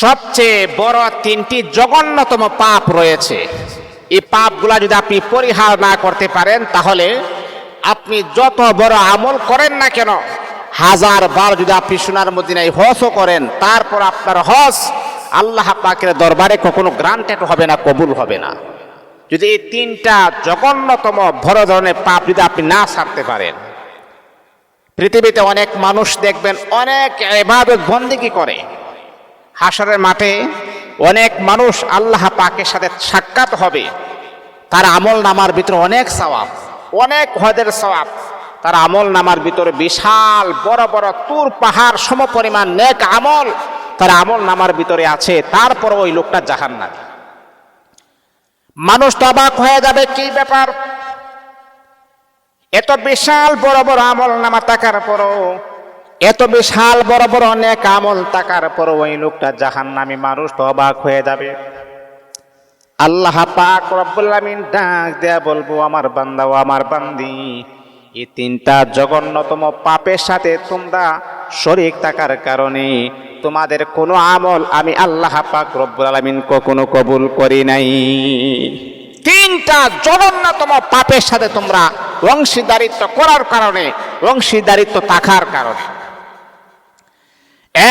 সবচেয়ে বড় তিনটি জঘন্যতম পাপ রয়েছে। এই পাপগুলা যদি আপনি পরিহার না করতে পারেন, তাহলে আপনি যত বড় আমল করেন না কেন, হাজার বার যদি আপনি সোনার মদিনায় হজও করেন, তারপর আপনার হজ আল্লাহ পাকের দরবারে কখনো গ্রান্টেড হবে না, কবুল হবে না। যদি এই তিনটা জঘন্যতম বড় ধরনের পাপ যদি আপনি না ছাড়তে পারেন, পৃথিবীতে অনেক মানুষ দেখবেন, অনেক এবাদত বন্দিকি করে? হাসরের মাঠে অনেক মানুষ আল্লাহ পাকের সাথে সাক্ষাৎ হবে। তার আমল নামার ভিতরে অনেক সওয়াব, অনেক হদের সওয়াব। তার আমল নামার ভিতরে বিশাল বড় বড় তুর পাহাড় সম পরিমাণ নেক আমল তার আমল নামার ভিতরে আছে। তারপর ওই লোকটা জাহান না মানুষ তো অবাক হয়ে যাবে, কি ব্যাপার? এত বিশাল বড় বড় আমল নামা থাকার পরও এত বিশাল বড় বড় অনেক আমল থাকার পরও ওই লোকটা জাহান নামী মানুষ তো অবাক হয়ে যাবে। আল্লাহ পাক রব্বুল আমিন ডাক দেয়া বলব, আমার বান্দা ও আমার বান্দি এই তিনটা জঘন্যতম পাপের সাথে তোমরা শরিক থাকার কারণে তোমাদের কোনো আমল আমি আল্লাহ পাক রব্বুল আলামিন কখনো কবুল করি নাই। তিনটা জঘন্যতম পাপের সাথে তোমরা অংশীদারিত্ব করার কারণে, অংশীদারিত্ব থাকার কারণে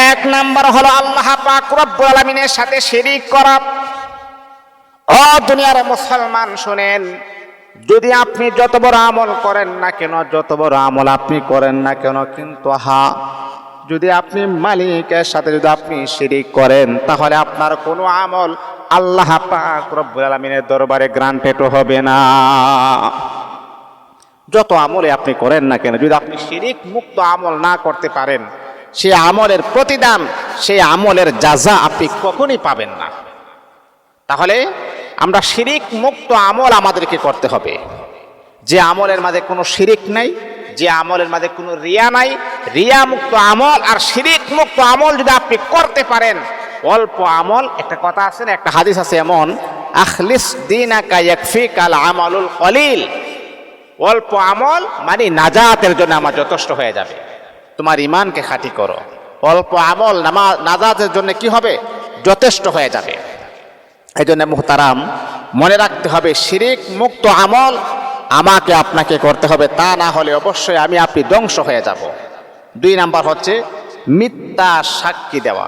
এক নাম্বার হলো আল্লাহ পাক রব্বুল আলামিনের সাথে শিরিক করা। ও দুনিয়ার মুসলমান শুনেন, যদি আপনি যত বড় আমল করেন না কেন, যত বড় আমল আপনি করেন না কেন, কিন্তু হা যদি আপনি মালিকের সাথে যদি আপনি শিরিক করেন, তাহলে আপনার কোনো আমল আল্লাহ পাক রব্বুল আলামিনের দরবারে গ্রান্টেড হবে না। যত আমলে আপনি করেন না কেন, যদি আপনি শিরিক মুক্ত আমল না করতে পারেন সে আমলের প্রতিদান সেই আমলের যাজা আপনি কখনই পাবেন না। তাহলে আমরা শিরিক মুক্ত আমল আমাদেরকে করতে হবে। যে আমলের মাঝে কোনো শিরিক নাই, যে আমলের মাঝে কোনো রিয়া নাই রিয়া মুক্ত আমল আর শিরিক মুক্ত আমল যদি আপনি করতে পারেন, অল্প আমল, একটা কথা আছে না, একটা হাদিস আছে এমন, আখলিস দিনাকা ইয়াকফিকাল আমালুল কলিল অল্প আমল মানে নাজাতের জন্য আমার যথেষ্ট হয়ে যাবে। তোমার ইমানকে খাঁটি করো। অল্প আমল নামা নাজাজের জন্য কি হবে? যথেষ্ট হয়ে যাবে। এই জন্য মুহতারাম, মনে রাখতে হবে, শিরিক মুক্ত আমল আমাকে আপনাকে করতে হবে, তা না হলে অবশ্যই আমি আপনি ধ্বংস হয়ে যাব। দুই নাম্বার হচ্ছে, মিথ্যা সাক্ষী দেওয়া।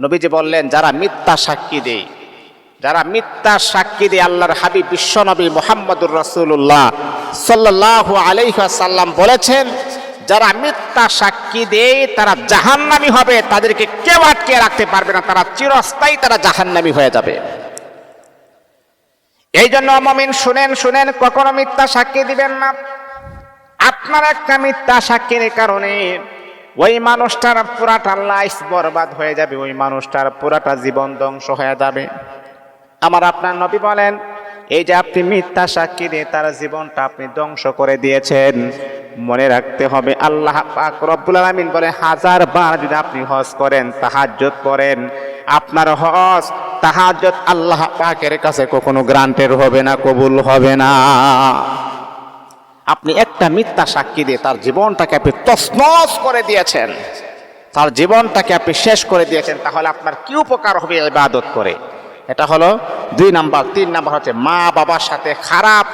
নবীজি বললেন, যারা মিথ্যা সাক্ষী দেয়, যারা মিথ্যা সাক্ষী দিয়ে আল্লাহর হাবিব বিশ্বনবী মোহাম্মদুর রসুল্লাহ সাল্লাহ আলাইসাল্লাম বলেছেন যারা মিথ্যা সাক্ষী দেয়, তারা জাহান্নামি হবে। তাদেরকে কেউ আটকে রাখতে পারবে না। তারা চিরস্থায়ী, তারা জাহান্নামি হয়ে যাবে। এই জন্য মমিন শুনেন শুনেন, কখনো মিথ্যা সাক্ষী দিবেন না। আপনার একটা মিথ্যা সাক্ষীর কারণে ওই মানুষটার পুরাটা লাইফ বরবাদ হয়ে যাবে, ওই মানুষটার পুরাটা জীবন ধ্বংস হয়ে যাবে। আমার আপনার নবী বলেন, এই যে আপনি মিথ্যা সাক্ষী দিয়ে তার জীবনটা আপনি ধ্বংস করে দিয়েছেন মনে রাখতে হবে, আল্লাহ পাক রব্বুল আলামিন বলে, হাজার বার যদি আপনি হজ করেন তাহাজ্জত করেন আপনার হজ তাহাজ্জত আল্লাহ পাকের কাছে কখনো গ্রান্টের হবে না, কবুল হবে না। আপনি একটা মিথ্যা সাক্ষী দিয়ে তার জীবনটাকে আপনি তসমস করে দিয়েছেন, তার জীবনটাকে আপনি শেষ করে দিয়েছেন, তাহলে আপনার কি উপকার হবে ইবাদত করে? এটা হলো দুই নাম্বার। তিন নাম্বার হচ্ছে মা বাবার সাথে খারাপ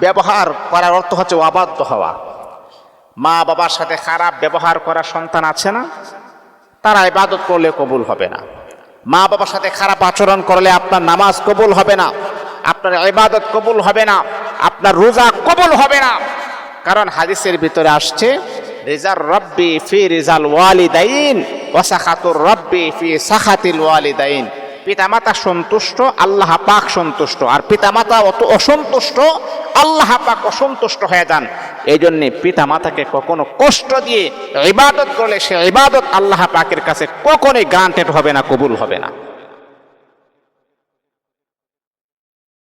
ব্যবহার করার অর্থ হচ্ছে অবাধ্য হওয়া। মা বাবার সাথে খারাপ ব্যবহার করা সন্তান আছে না? তারা ইবাদত করলে কবুল হবে না। মা বাবার সাথে খারাপ আচরণ করলে আপনার নামাজ কবুল হবে না। আপনার ইবাদত কবুল হবে না। আপনার রোজা কবুল হবে না। কারণ হাদিসের ভিতরে আসছে, রেজার রব্বি ফি রেজাল ওয়ালিদাইন, ওয়াসাখাতুর রব্বি ফি সাখাতিল ওয়ালিদাইন। পিতামাতা সন্তুষ্ট, আল্লাহ পাক সন্তুষ্ট। আর পিতামাতা অত অসন্তুষ্ট আল্লাহ পাক অসন্তুষ্ট হয়ে যান। এই জন্যে পিতা মাতাকে কখনো কষ্ট দিয়ে ইবাদত করলে সে ইবাদত আল্লাহ পাকের কাছে কখনোই গ্রান্টেড হবে না, কবুল হবে না।